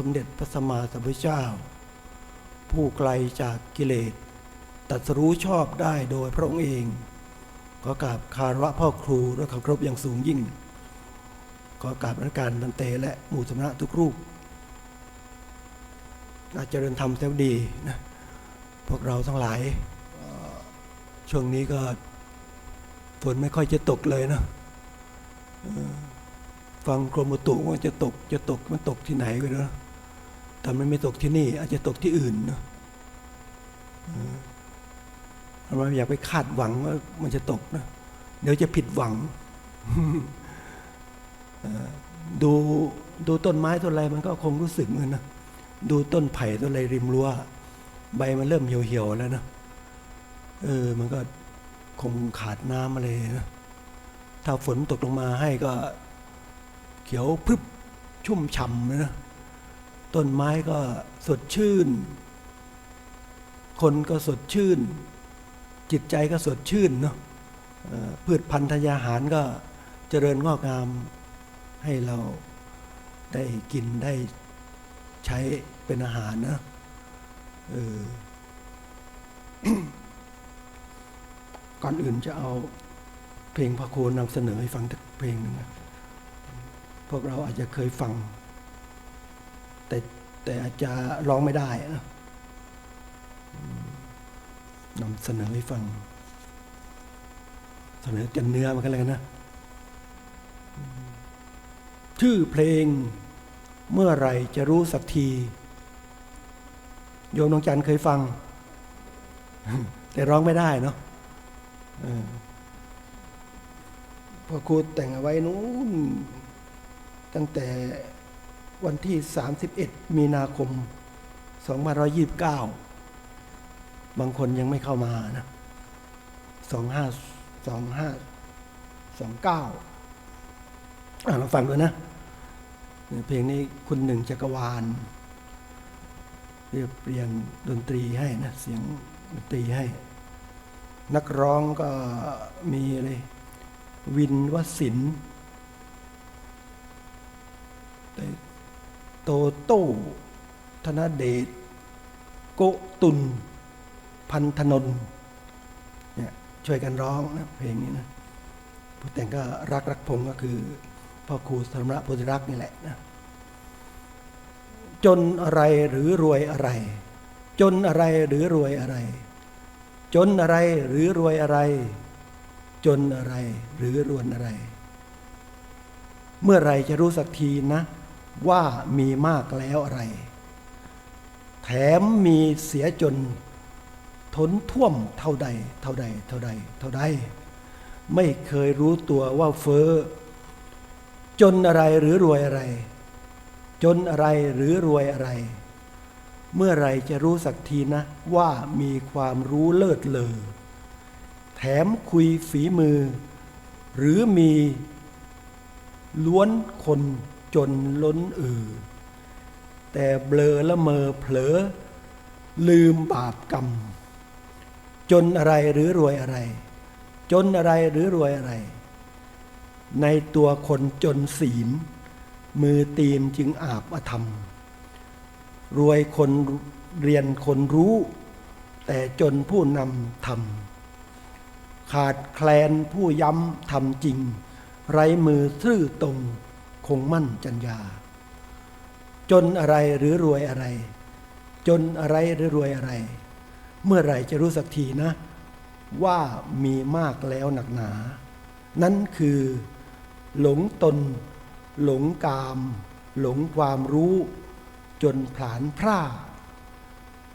สมเด็จพระสัมมาสัมพุทธเจ้า ผู้ไกลจากกิเลสตรัสรู้ชอบได้โดยพระองค์เอง ขอกราบคารวะพ่อครูด้วยคำเคารพอย่างสูงยิ่ง ขอกราบนักการดันเตและหมู่สมณะทุกรูปอาเจริญธรรมแท้ดีนะพวกเราทั้งหลายช่วงนี้ก็ฝนไม่ค่อยจะตกเลยนะฟังกรมตุว่าจะตกจะตกมันตกที่ไหนกันนะ แต่มันไม่ตกที่นี่ อาจจะตกที่อื่นนะเออเราไม่อยากไปคาดหวังว่ามันจะตกนะเดี๋ยวจะผิดหวังดูดูต้นไม้ต้นอะไรมันก็คงรู้สึกเหมือนนะดูต้นไผ่ต้นอะไรริมรั้วใบมันเริ่มเหี่ยวๆแล้วนะเออ มันก็คงขาดน้ำอะไรนะถ้าฝนตกลงมาให้ก็ เขียวพึบชุ่มฉ่ำเลยนะ ต้นไม้ก็สดชื่น คนก็สดชื่น จิตใจก็สดชื่นเนาะพืชพันธุ์ธัญญาหารก็เจริญงอกงามให้เราได้กินได้ใช้เป็นอาหารนะออก่อนอื่นจะเอาเพลงพระโคนนำเสนอให้ฟังสักเพลงหนึงนะพวกเราอาจจะเคยฟัง แต่แต่อาจจะร้องไม่ได้นะนำเสนอให้ฟัง เสนอกันเนื้อมันกันเลยนะ ชื่อเพลงเมื่อไรจะรู้สักที โยมน้องจันเคยฟัง แต่ร้องไม่ได้เนาะพอครูแต่งเอาไว้นู้นตั้งแต่ วันที่ 31 มีนาคม 2529 บางคนยังไม่เข้ามานะ 25 25 29อะเราฟังดูนะ เพลงนี้คุณหนึ่งจักรวาล เรียบเรียงดนตรีให้นะ เสียงดนตรีให้ นักร้องก็มีอะไรวินวสินทร์ โตโต้ธนเดชโกตุลพันธนนเนี่ยช่วยกันร้องนะเพลงนี้นะผู้แต่งก็รักรักพงก็คือพ่อครูธรรมะโพธิรักนี่แหละนะจนอะไรหรือรวยอะไร จนอะไรหรือรวยอะไร จนอะไรหรือรวยอะไร จนอะไรหรือรวนอะไร เมื่อไรจะรู้สักทีนะ ว่ามีมากแล้วอะไร แถมมีเสียจนทนท่วมเท่าใด เท่าใด เท่าใด เท่าใด ไม่เคยรู้ตัวว่าเฟ้อ จนอะไรหรือรวยอะไร จนอะไรหรือรวยอะไร เมื่อไรจะรู้สักทีนะว่ามีความรู้เลิศเลอ แถมคุยฝีมือ หรือมีล้วนคน จนล้นเอือแต่เบลอละเมอเผลอ ลืมบาปกรรม จนอะไรหรือรวยอะไร จนอะไรหรือรวยอะไร ในตัวคนจนศีลมือตีนจึงอาบอธรรม รวยคนเรียนคนรู้ แต่จนผู้นำทำขาดแคลนผู้ย้ำทำจริง ไร้มือซื่อตรง งมั่นจัญญา จนอะไรหรือรวยอะไร จนอะไรหรือรวยอะไร เมื่อไหร่จะรู้สักทีนะ ว่ามีมากแล้วหนักหนา นั่นคือ หลงตน หลงกาม หลงความรู้ จนผลานพร่า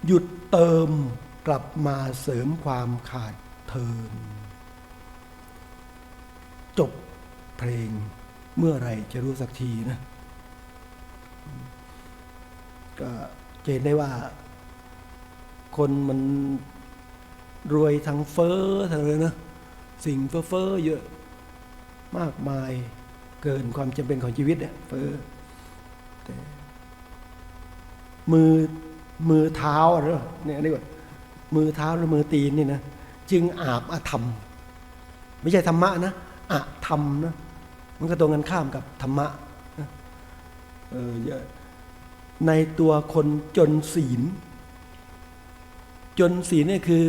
หยุดเติมกลับมาเสริมความขาดเทินจบเพลง เมื่อไรจะรู้สักทีนะ ก็จะเห็นได้ว่า คนมันรวยทั้งเฟอ้อทั้งเลยนะ สิ่งเฟ้อเฟ้อเยอะมากมายเกินความจำเป็นของชีวิตเนี่ยเฟ้อแต่มือมือเท้าอะเนอเนี่ยนี่ก่อนมือเท้าหรือมือตีนนี่นะ จึงอาบอธรรม ไม่ใช่ธรรมะนะอะธรรมนะ มันก็ตรงกันข้ามกับธรรมะในตัวคนจนศีล จนศีลเนี่ยคือ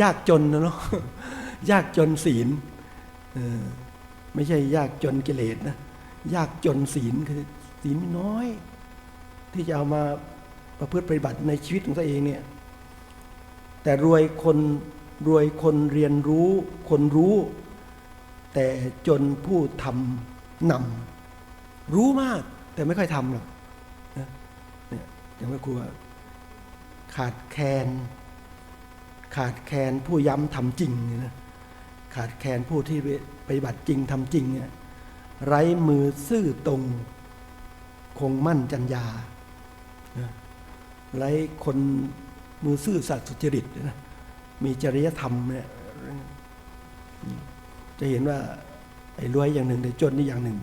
ยากจนนะเนาะยากจนศีลไม่ใช่ยากจนกิเลสนะยากจนศีลคือศีลน้อย ที่จะเอามาประพฤติปฏิบัติในชีวิตของตัวเองเนี่ยแต่รวยคนรวยคนเรียนรู้ คนรู้ แต่จนผู้ทำนำรู้มากแต่ไม่ค่อยทำหรอกนะเนี่ยอย่างว่าครูว่าขาดแคลนขาดแคลนผู้ย้ำทำจริงเนี่ยนะขาดแคลนผู้ที่ปฏิบัติจริงทำจริงเนี่ยไร้มือซื่อตรง คงมั่นจัญญาไร้คนมือซื่อสัตย์สุจริตนะมีจริยธรรมเนี่ย จะเห็นว่าไอ้รวยอย่างหนึ่งแต่จนนี่อย่างหนึ่ง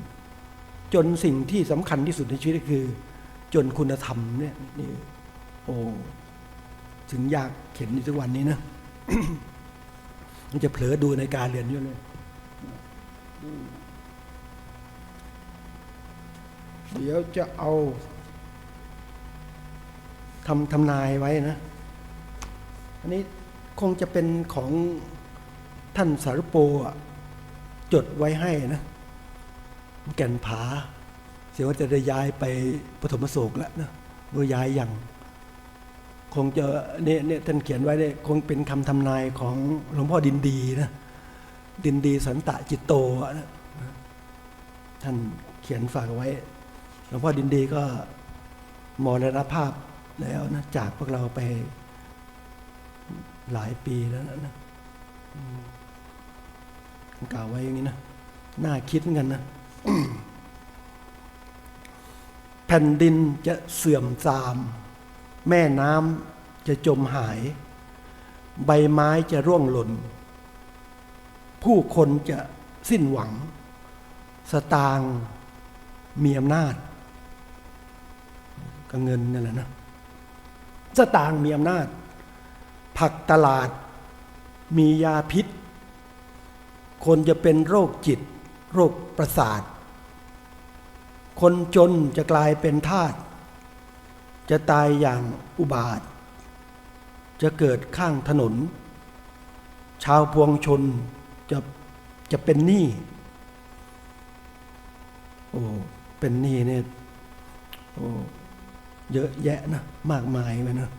จนสิ่งที่สำคัญที่สุดในชีวิตก็คือ จนคุณธรรมเนี่ยนี่โอ้ถึงยากเข็นอยู่ทุกวันนี้นะมันจะเผลอดูในการเรียนเยอะเลยเดี๋ยวจะเอาทำทำนายไว้นะ อันนี้คงจะเป็นของท่านสารุโปอะ จดไว้ให้นะแก่นผา เสียว่าจะได้ย้ายไปปฐมโศกแล้วนะว่าย้ายอยังคงจะเนี่ยเนี่ยท่านเขียนไว้เนี่ยคงเป็นคำทำนายของหลวงพ่อดินดีนะดินดีสันตะจิตโตนะท่านเขียนฝากไว้ หลวงพ่อดินดีก็มรณภาพแล้วนะจากพวกเราไปหลายปีแล้วนะ กล่าวไว้อย่างนี้นะ น่าคิดเหมือนกันนะ แผ่นดินจะเสื่อมทราม แม่น้ำจะจมหาย ใบไม้จะร่วงหล่น ผู้คนจะสิ้นหวัง สตางค์มีอำนาจก็เงินนั่นแหละนะสตางค์มีอำนาจ ผักตลาดมียาพิษ คนจะเป็นโรคจิต โรคประสาท คนจนจะกลายเป็นทาสจะตายอย่างอุบาท จะเกิดข้างถนน ชาวพวงชนจะจะเป็นหนี้โอ้เป็นหนี้เนี่ยโอ้เยอะแยะนะมากมายไปนะ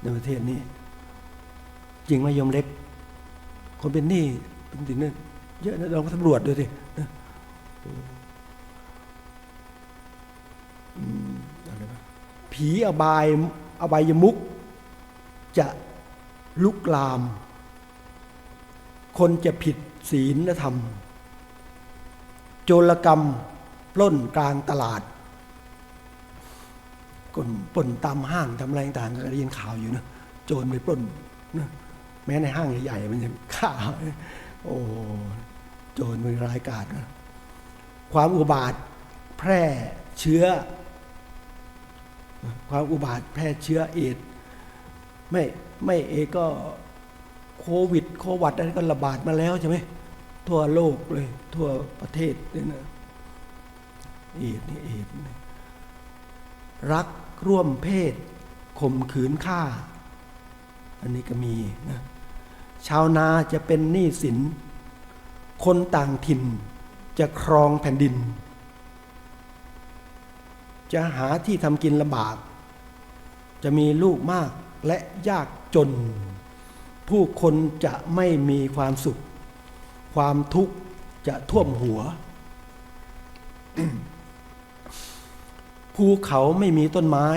ในประเทศนี้ จริงไหมยมเล็ก คนเป็นหนี้เป็นสิ่งนั้น เยอะนะลองสำรวจดูสิผีอบายอบายมุก จะลุกลาม คนจะผิดศีลธรรม โจรกรรมปล้นกลางตลาดกนปล้นตามห้างทำอะไรต่างๆก็ได้ยินข่าวอยู่นะโจรไปปล้นนะแม้ในห้างใหญ่ๆมันยังข่าวโอ้ โจรมันร้ายกาจนะความอุบาทแพร่เชื้อ ความอุบาทแพร่เชื้อเอดไม่ไม่เอก็โควิด โควัดอะไรก็ระบาดมาแล้วใช่ไหมทั่วโลกเลย ทั่วประเทศเลยนะเอดนี่เอดรักร่วมเพศข่มขืนฆ่า อันนี้ก็มีนะชาวนาจะเป็นหนี้สิน คนต่างถิ่น จะครองแผ่นดิน จะหาที่ทำกินลำบาก จะมีลูกมากและยากจน ผู้คนจะไม่มีความสุข ความทุกข์จะท่วมหัว ภูเขาไม่มีต้นไม้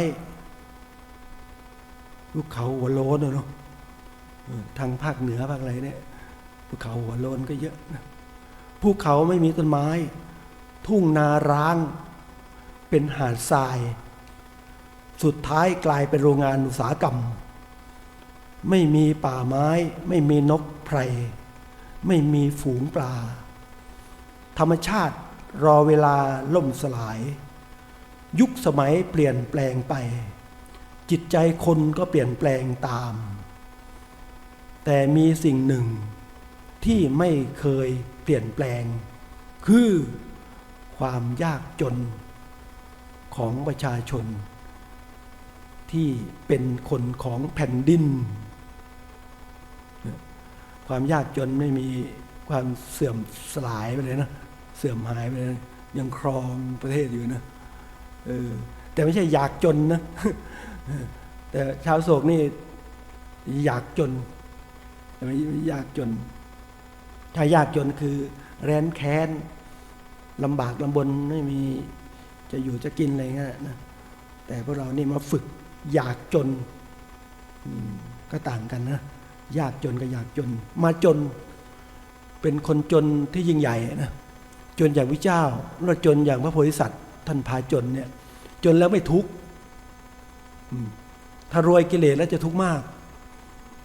ภูเขาหัวโลนเนาะทางภาคเหนือภาคอะไรเนี่ยภูเขาหัวโลนก็เยอะนะ ภูเขาไม่มีต้นไม้ ทุ่งนาร้าง เป็นหาดทราย สุดท้ายกลายเป็นโรงงานอุตสาหกรรม ไม่มีป่าไม้ ไม่มีนกไพร ไม่มีฝูงปลา ธรรมชาติรอเวลาล่มสลาย ยุคสมัยเปลี่ยนแปลงไป จิตใจคนก็เปลี่ยนแปลงตาม แต่มีสิ่งหนึ่ง ที่ไม่เคยเปลี่ยนแปลง คือความยากจนของประชาชน ที่เป็นคนของแผ่นดิน ความยากจนไม่มีความเสื่อมสลายไปเลยนะ เสื่อมหายไปเลยยังครองประเทศอยู่นะเออแต่ไม่ใช่อยากจนนะ แต่ชาวโศกนี่อยากจนแต่ไม่อยากจน ถ้ายากจนคือแร้นแค้นลำบากลำบนไม่มีจะอยู่จะกินอะไรเงี้ยนะแต่พวกเรานี่มาฝึกอยากจนก็ต่างกันนะยากจนกับอยากจน มาจนเป็นคนจนที่ยิ่งใหญ่นะจนอย่างวิเจ้าแล้วจนอย่างพระโพธิสัตว์ ท่านพาจนเนี่ย จนแล้วไม่ทุกข์ถ้ารวยกิเลสแล้วจะทุกข์มาก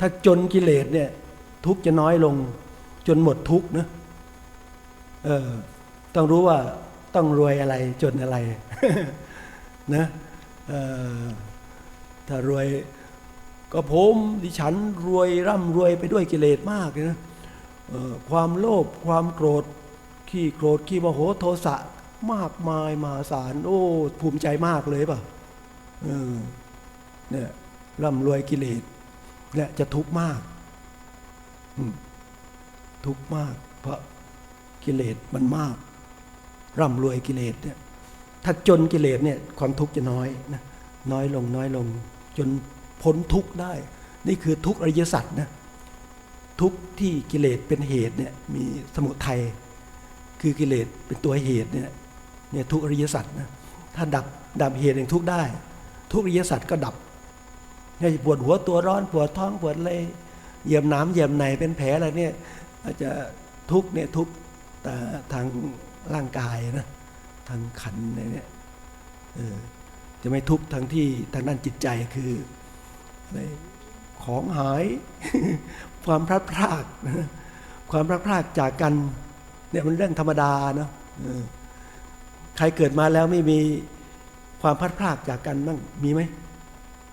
ถ้าจนกิเลสเนี่ย ทุกข์จะน้อยลง จนหมดทุกข์นะเออต้องรู้ว่าต้องรวยอะไรจนอะไรนะออถ้ารวยก็ผมดิฉันรวยร่ำรวยไปด้วยกิเลสมากเลยนะออความโลภความโกรธขี้โกรธขี้โมโหโทสะมากมายมหาศาลโอ้ภูมิใจมากเลยป่ะเออเนี่ยร่ำรวยกิเลสเนี่ยจะทุกข์มาก อืม ทุกข์มาก เพราะกิเลสมันมาก ร่ำรวยกิเลสเนี่ยถ้าจนกิเลสเนี่ยความทุกข์จะน้อยนะน้อยลงน้อยลง จนพ้นทุกข์ได้ นี่คือทุกข์อริยสัจนะทุกข์ที่กิเลสเป็นเหตุเนี่ยมีสมุทัยคือกิเลสเป็นตัวเหตุเนี่ยเนี่ยทุกข์อริยสัจนะถ้าดับดับเหตุแห่งทุกข์ได้ ทุกข์อริยสัจก็ดับให้ปวดหัวตัวร้อนปวดท้องปวดอะไรเหยียบน้ำเหยียบในเป็นแผลอะไรเนี่ย อาจจะทุกเนี่ยทุกแต่ทางร่างกายนะทางขันเนี่ยจะไม่ทุกข์ทางที่ทางด้านจิตใจคืออะไรของหาย ความพลัดพรากความพลัดพรากจากกันเนี่ยมันเรื่องธรรมดาเนาะใครเกิดมาแล้วไม่มีความพลัดพรากจากกันบ้างมีไหม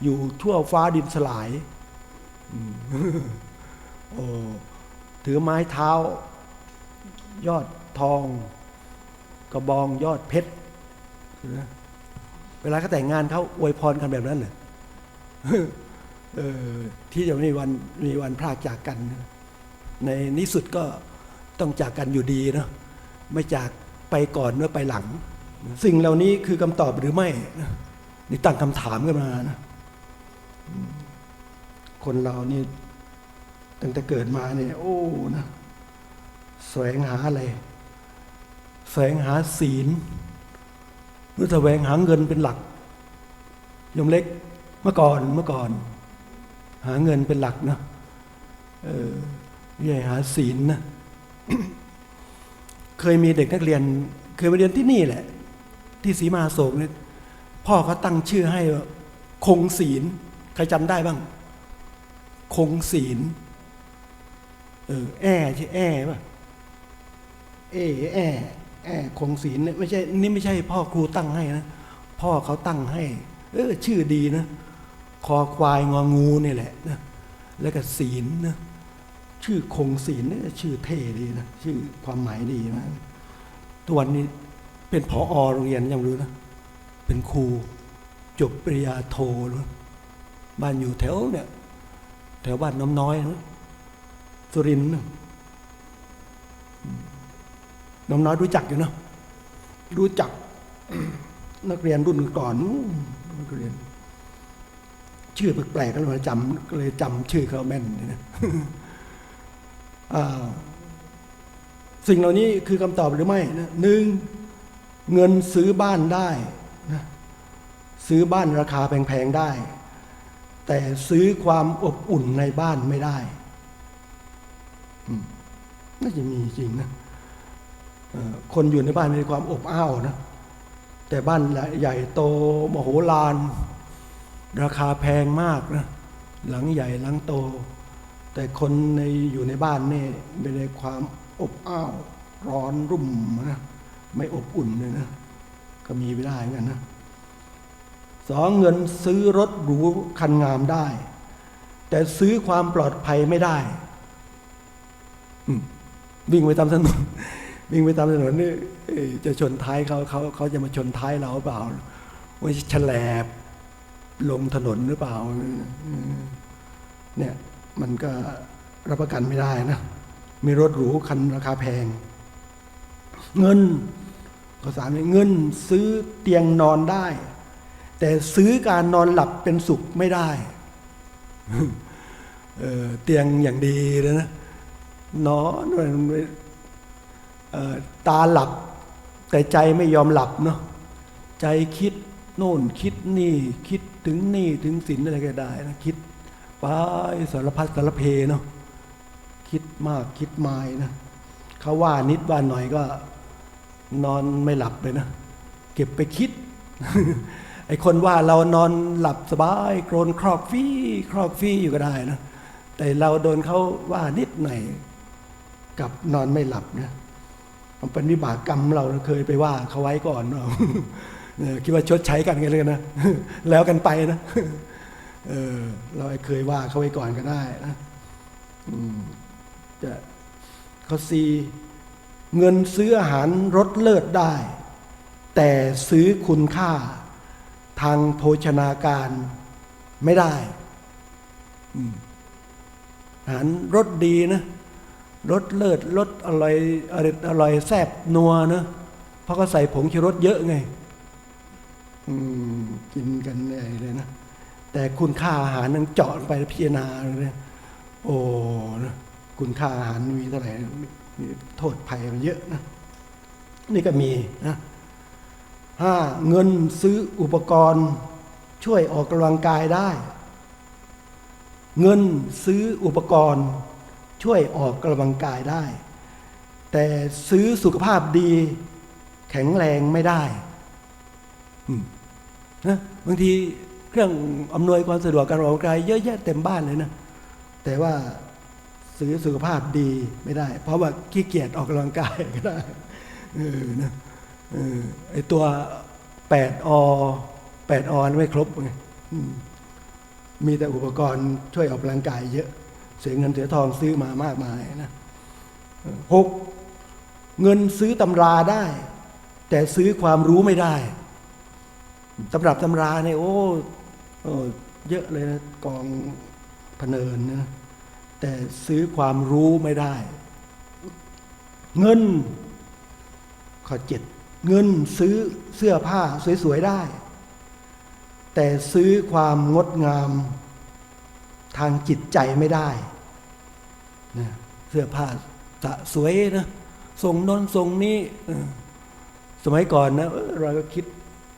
อยู่ทั่วฟ้าดินสลายอืมโอ้ ถือไม้เท้า ยอดทอง กระบองยอดเพชรนะเวลาเขาแต่งงานเขาอวยพรกันแบบนั้นเหรอที่จะไม่มีวันมีวันพรากจากกัน ในที่สุดก็ต้องจากกันอยู่ดีเนาะไม่จากไปก่อนเมื่อไปหลัง สิ่งเหล่านี้คือคำตอบหรือไม่นี่ตั้งคำถามกันมานะคนเรานี่ ตั้งแต่เกิดมาเนี่ย โอ้นะแสวงหาอะไร แสวงหาศีลหรือแสวงหาเงินเป็นหลักยมเล็กเมื่อก่อนเมื่อก่อน หาเงินเป็นหลักนะเออไม่ใช่หาศีลนะเคยมีเด็กนักเรียน เคยไปเรียนที่นี่แหละ ที่ศรีมาโศกเนี่ยพ่อเขาตั้งชื่อให้ว่าคงศีล ใครจำได้บ้าง คงศีล เออแอ่ชื่อแอป่ะเอแอแอคงศีลเนี่ยไม่ใช่นี่ไม่ใช่ พ่อครูตั้งให้นะพ่อเขาตั้งให้ เออ ชื่อดีนะคอควายงองูนี่แหละนะแล้วก็ศีลนะชื่อคงศีลเนี่ยชื่อเท่ดีนะชื่อความหมายดีนะทุกวันนี้เป็นผออโรงเรียนยังรู้นะเป็นครูจบปริญญาโทนะบ้านอยู่แถวเนี่ยแถวบ้านน้ำน้อยนะ สุรินทร์น้องน้อยรู้จักอยู่เนอะรู้จัก นักเรียนรุ่นก่อนนู้นนักเรียน ชื่อแปลกๆก็เลยจำก็เลยจำชื่อเขาแม่นเนะอ่าสิ่งเหล่านี้คือคำตอบหรือไม่นะหนึ่งเงินซื้อบ้านได้นะซื้อบ้านราคาแพงๆได้ แต่ซื้อความอบอุ่นในบ้านไม่ได้ น่าจะมีจริงนะคนอยู่ในบ้านมีความอบอ้าวนะ แต่บ้านใหญ่โตมโหฬารราคาแพงมากนะ หลังใหญ่หลังโต แต่คนในอยู่ในบ้านนี่ไม่ได้ความอบอ้าวร้อนรุ่มนะไม่อบอุ่นเลยนะ ก็มีไม่ได้เหมือนกันนะสองเงินซื้อรถหรูคันงามได้ แต่ซื้อความปลอดภัยไม่ได้ อืม วิ่งไปตามถนนวิ่งไปตามถนนนี่ยจะชนท้ายเขาเขาเขาจะมาชนท้ายเราเปล่าว่าฉลบลงถนนหรือเปล่า เนี่ยมันก็รับประกันไม่ได้นะ มีรถหรูคันราคาแพง เงินข้อสามเนี่ยเงินซื้อเตียงนอนได้ แต่ซื้อการนอนหลับเป็นสุขไม่ได้เเตียงอย่างดีเลยนะ นอนออตาหลับ แต่ใจไม่ยอมหลับเนาะใจคิดโน่นคิดนี่คิดถึงนี่ถึงสินอะไรก็ได้นะคิดไปสารพัดสารเพเนาะคิดมากคิดมายนะเขาว่านิดว่าหน่อยก็นอนไม่หลับเลยนะ เก็บไปคิด ไอ้คนว่าเรานอนหลับสบายโกรนครอกฟี่ครอกฟี่อยู่ก็ได้นะแต่เราโดนเขาว่านิดหน่อย กับนอนไม่หลับนะมันเป็นวิบากกรรมเราเคยไปว่าเขาไว้ก่อนเราคิดว่าชดใช้กันกันเลยนะ แล้วกันไปนะเออเราเคยว่าเขาไว้ก่อนก็ได้นะจะข้อสี่เงินซื้ออาหารรสเลิศได้ แต่ซื้อคุณค่าทางโภชนาการไม่ได้อืมอาหารรสดีนะ รสเลิศรสอร่อยอร่อยอร่อยแซ่บนัวนะเพราะเขาใส่ผงชูรสเยอะไง อืม กินกันใหญ่เลยนะ แต่คุณค่าอาหารนั้นเจาะลงไปพิจารณาเลยโอ้นะคุณค่าอาหารมีเท่าไหร่มีโทษภัยมันเยอะนะ นี่ก็มีนะห้าเงินซื้ออุปกรณ์ ช่วยออกกำลังกายได้ เงินซื้ออุปกรณ์ ช่วยออกกำลังกายได้ แต่ซื้อสุขภาพดี แข็งแรงไม่ได้นะบางทีเครื่องอำนวยความสะดวกการออกกำลังกายเยอะแยะเต็มบ้านเลยนะแต่ว่าซื้อสุขภาพดีไม่ได้ เพราะว่าขี้เกียจออกกำลังกายก็ได้เออนะเออไอตัวแปดอแปดออนไม่ครบไงมีแต่อุปกรณ์ช่วยออกกำลังกายเยอะ เสียเงินเสียทองซื้อมามากมายนะหกเงินซื้อตำราได้ แต่ซื้อความรู้ไม่ได้ตำรับตำราเนี่ยโอ้โอ้เยอะเลยนะกองพเนินนะแต่ซื้อความรู้ไม่ได้ เงินข้อเจ็ดเงินซื้อเสื้อผ้าสวยๆได้ แต่ซื้อความงดงาม ทางจิตใจไม่ได้นะเสื้อผ้าสะสวยนะส่งนนส่งนี้สมัยก่อนนะเราก็คิด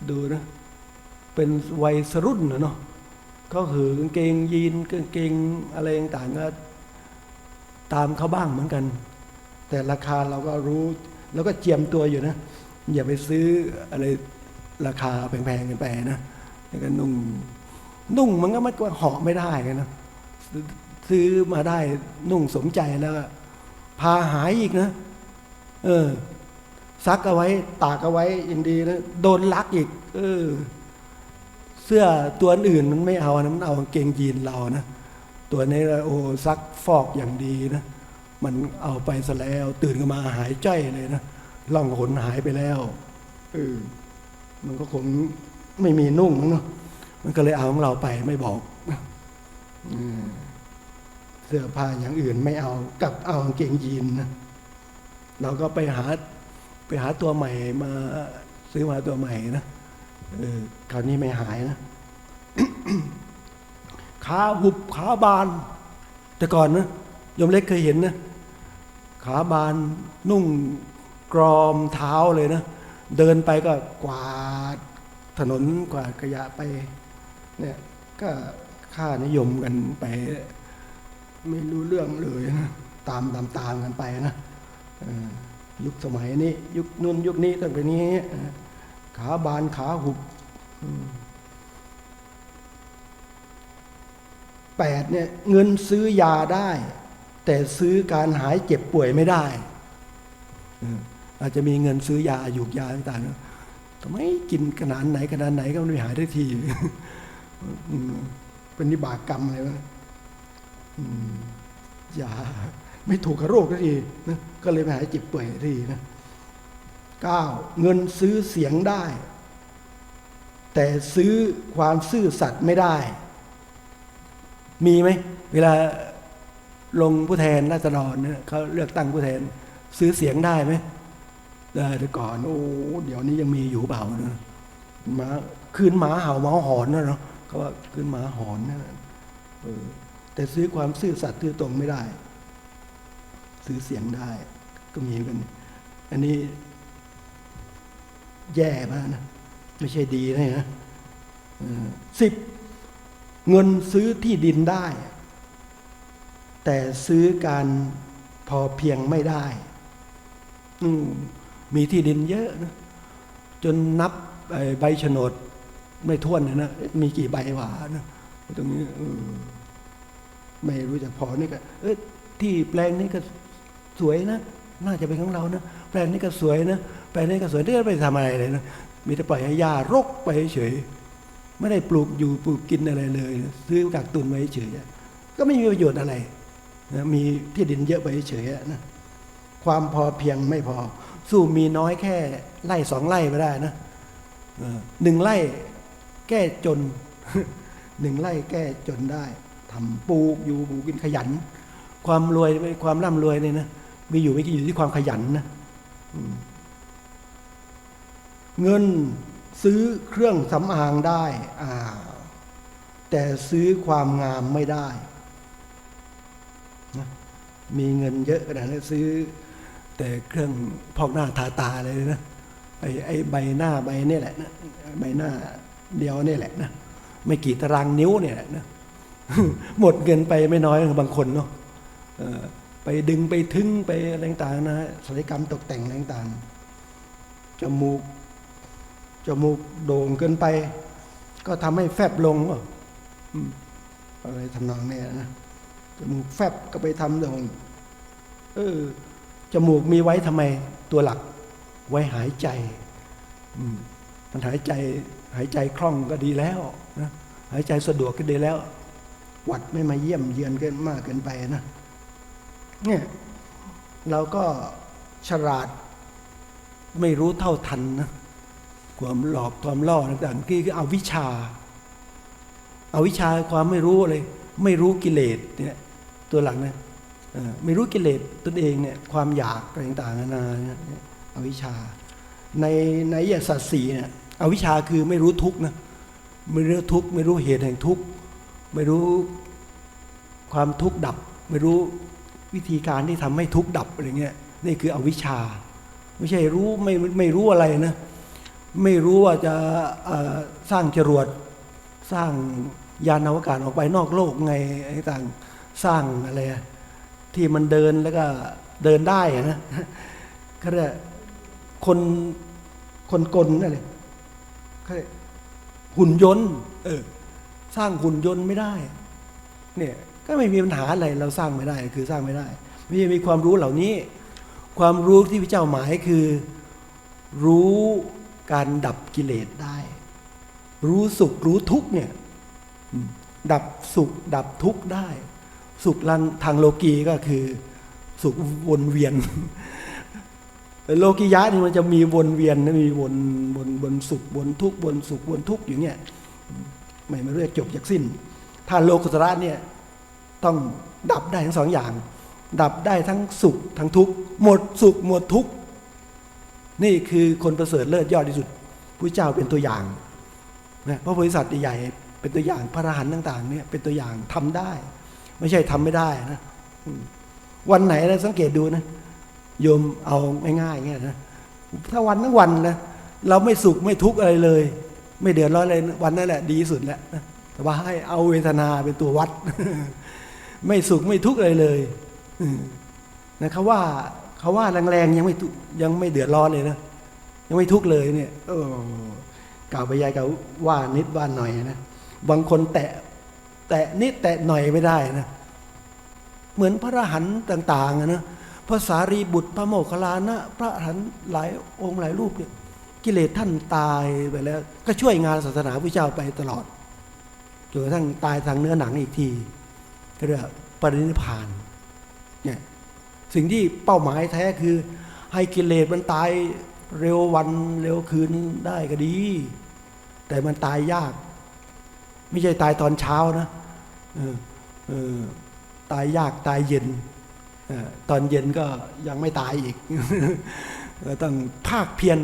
ดูนะ เป็นวัยสรุ่นนะเนาะก็คือกางเกงยีนกางเกงอะไรต่างๆก็ตามเขาบ้างเหมือนกัน แต่ราคาเราก็รู้เราก็เจียมตัวอยู่นะ อย่าไปซื้ออะไรราคาแพงๆกันไปนะแล้วก็นุ่งนุ่งมันก็ไม่เหาะไม่ได้กันนะ ซื้อมาได้นุ่งสมใจแล้วก็พาหายอีกนะ เออ ซักเอาไว้ ตากเอาไว้ยินดีนะโดนลักอีก เออ เสื้อตัวอื่นมันไม่เอานะมันเอาเกงยีนเรานะตัวนี้โอ้ซักฟอกอย่างดีนะมันเอาไปซะแล้วตื่นขึ้นมาหายใจเลยนะล่องหนหายไปแล้วเออมันก็คงไม่มีนุ่งเนาะมันก็เลยเอาของเราไปไม่บอก เสื้อผ้าอย่างอื่นไม่เอากลับเอากางเกงยีนนะเราก็ไปหาไปหาตัวใหม่มาซื้อมาตัวใหม่นะเออคราวนี้ไม่หายนะขาหุบขาบาน แต่ก่อนนะยมเล็กเคยเห็นนะขาบานนุ่งกรอมเท้าเลยนะ เดินไปก็กวาดถนนกวาดขยะไป เนี่ยก็ ค่านิยมกันไป ไม่รู้เรื่องเลยนะตามตามตามกันไปนะยุคสมัยนี้ ยุคนู้นยุคนี้ตั้งแต่นี้ ขาบานขาหุบแปดเนี่ยเงินซื้อยาได้ แต่ซื้อการหายเจ็บป่วยไม่ได้อาจจะมีเงินซื้อยาหยูกยาต่างๆทำไมกินขนาดไหนขนาดไหนก็ไม่หายได้ที เป็นนิบากกรรมอะไรวะอืมยาไม่ถูกกับโรคสักทีนะก็เลยไม่หายเจ็บป่วยสักทีนะเก้าเงินซื้อเสียงได้ แต่ซื้อความซื่อสัตย์ไม่ได้ มีไหมเวลาลงผู้แทนราษฎรเนี่ยเขาเลือกตั้งผู้แทน ซื้อเสียงได้ไหมได้แต่ก่อน โอ้เดี๋ยวนี้ยังมีอยู่เปล่านะมาคืนหมาเห่าหมาหอนนะเนาะ เขาว่าคืนหมาหอนนะเออแต่ซื้อความซื่อสัตย์ซื่อตรงไม่ได้ ซื้อเสียงได้ ก็มีกัน อันนี้ แย่มากนะ ไม่ใช่ดีนะนะสิบเงินซื้อที่ดินได้ แต่ซื้อการพอเพียงไม่ได้มมีที่ดินเยอะนะจนนับใบโฉนด ไม่ท้วนเลยนะมีกี่ใบหวานะตรงนี้เออไม่รู้จะพอนี่ก็ เออที่แปลงนี้ก็สวยนะ น่าจะเป็นของเรานะแปลงนี้ก็สวยนะแปลงนี้ก็สวยที่ไม่ได้ทำอะไรเลยนะมีแต่ปล่อยให้หญ้ารกไปเฉยไม่ได้ปลูกอยู่ปลูกกินอะไรเลยนะซื้อกักตุนไว้เฉยก็ไม่มีประโยชน์อะไรนะมีที่ดินเยอะไปเฉยนะความพอเพียงไม่พอ สู้มีน้อยแค่ไร่สองไร่ไม่ได้นะหนึ่งไร่ แก้จนหนึ่งไร่แก้จนได้ทำปลูกอยู่ปลูกกินขยัน ความรวยความร่ำรวยเนี่ยนะมีอยู่ไม่กี่อยู่ที่ความขยันนะเงินซื้อเครื่องสำอางได้อ่าแต่ซื้อความงามไม่ได้นะมีเงินเยอะขนาดนั้นซื้อ แต่เครื่องพอกหน้าทาตาเลยนะไอ้ไอ้ใบหน้าใบนี่แหละนะใบหน้า เดียวนี่แหละนะไม่กี่ตารางนิ้วเนี่ยแหละนะหมดเงินไปไม่น้อยบางคนเนาะไปดึงไปทึงไปอะไรต่างนะศัลยกรรมตกแต่งอะไรต่างจมูกจมูกโด่งเกินไป ก็ทำให้แฟบลงอะไรทำนองเนี้ยนะจมูกแฟบก็ไปทำโด่งเออจมูกมีไว้ทำไมตัวหลัก ไว้หายใจมันหายใจ หายใจคล่องก็ดีแล้วนะหายใจสะดวกก็ดีแล้ว วัดไม่มาเยี่ยมเยือนเกินมากเกินไปนะเนี่ยเราก็ฉลาดไม่รู้เท่าทันนะความหลอกความล่อต่างๆคือเอาวิชาเอาวิชาความไม่รู้เลย ไม่รู้กิเลสเนี่ยตัวหลังนะเอ่อไม่รู้กิเลสตนเองเนี่ยความอยากต่างๆนานาเนี่ยอาวิชาในในยสัตว์สี่เนี่ย อวิชชาคือไม่รู้ทุกข์นะไม่รู้ทุกข์ไม่รู้เหตุแห่งทุกข์ไม่รู้ความทุกข์ดับ ไม่รู้วิธีการที่ทำให้ทุกข์ดับอะไรเงี้ยนี่คืออวิชชา ไม่ใช่รู้ไม่ไม่รู้อะไรนะไม่รู้ว่าจะสร้างจรวดสร้างยานอวกาศออกไปนอกโลกไงอะไรต่างสร้างอะไรที่มันเดินแล้วก็เดินได้นะเขาเรียกคนคนกลนั่นเลยเขาเรียก หุ่นยนต์ เออ สร้างหุ่นยนต์ไม่ได้ เนี่ย ก็ไม่มีปัญหาอะไรเราสร้างไม่ได้ คือสร้างไม่ได้ ไม่ใช่มีความรู้เหล่านี้ ความรู้ที่พระเจ้าหมายคือ รู้การดับกิเลสได้ รู้สุขรู้ทุกเนี่ย ดับสุขดับทุกได้ สุขลันทางโลกีก็คือ สุขวนเวียน โลกิยะนี่มันจะมีวนเวียนนะมีวนวนวนสุขวนทุกข์วนสุขวนทุกข์อย่างเงี้ยไม่ไม่เรื่อยจบจากสิ้น ถ้าโลกุตระเนี่ยต้องดับได้ทั้งสองอย่าง ดับได้ทั้งสุขทั้งทุกข์หมดสุขหมดทุกข์นี่คือคนประเสริฐเลิศยอดที่สุดพระเจ้าเป็นตัวอย่างนะพระโพธิสัตว์ใหญ่เป็นตัวอย่างพระอรหันต์ต่างๆเนี่ยเป็นตัวอย่างทำได้ ไม่ใช่ทำไม่ได้นะวันไหนเราสังเกตดูนะ โยมเอาง่ายๆอย่างเงี้ยนะถ้าวันทั้งวันนะเราไม่สุขไม่ทุกข์อะไรเลย ไม่เดือดร้อนอะไรวันนั้นแหละดีสุดแล้วนะแต่ว่าให้เอาเวทนาเป็นตัววัด ไม่สุขไม่ทุกข์อะไรเลยนะเขาว่าเขาว่าแรงๆยังไม่ยังไม่เดือดร้อนเลยนะยังไม่ทุกข์เลยเนี่ยเออกล่าวไปยายกล่าวว่านิดว่าหน่อยนะบางคนแตะ แตะนิดแตะหน่อยไม่ได้นะเหมือนพระอรหันต์ต่างๆอะนะ พระสารีบุตรพระโมคคัลลานะ พระหันหลายองค์หลายรูปเนี่ยกิเลสท่านตายไปแล้ว ก็ช่วยงานศาสนาพระเจ้าไปตลอดจนกระทั่งตายทางเนื้อหนังอีกทีก็เรียกปรินิพานเนี่ยสิ่งที่เป้าหมายแท้คือ ให้กิเลสมันตายเร็ววันเร็วคืนได้ก็ดี แต่มันตายยาก ไม่ใช่ตายตอนเช้านะเออเออตายยากตายเย็น ตอนเย็นก็ยังไม่ตายอีกต้องภาคเพียร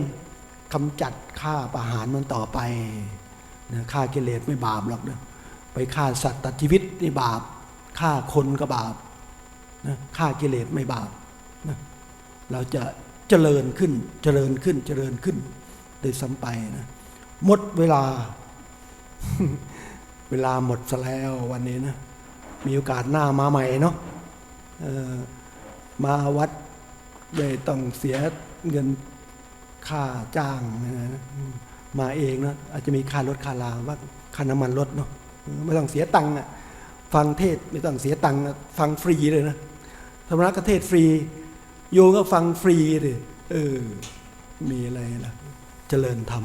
กำจัดฆ่าประหารมันต่อไปนะฆ่ากิเลสไม่บาปหรอกนะไปฆ่าสัตว์ตัดชีวิตนี่บาปฆ่าคนก็บาปนะฆ่ากิเลสไม่บาปนะเราจะเจริญขึ้นเจริญขึ้นเจริญขึ้นโดยซ้ำไปนะหมดเวลา เวลาหมดซะแล้ววันนี้นะ มีโอกาสหน้ามาใหม่เนาะ มาวัดไม่ต้องเสียเงินค่าจ้างนะมาเองนะอาจจะมีค่ารถค่าลาว่าค่าน้ำมันรถเนาะไม่ต้องเสียตังค์อะฟังเทศไม่ต้องเสียตังค์ฟังฟรีเลยนะธรรมนักเทศฟรี โยก็ฟังฟรีเลยเออมีอะไรล่ะ เจริญธรรม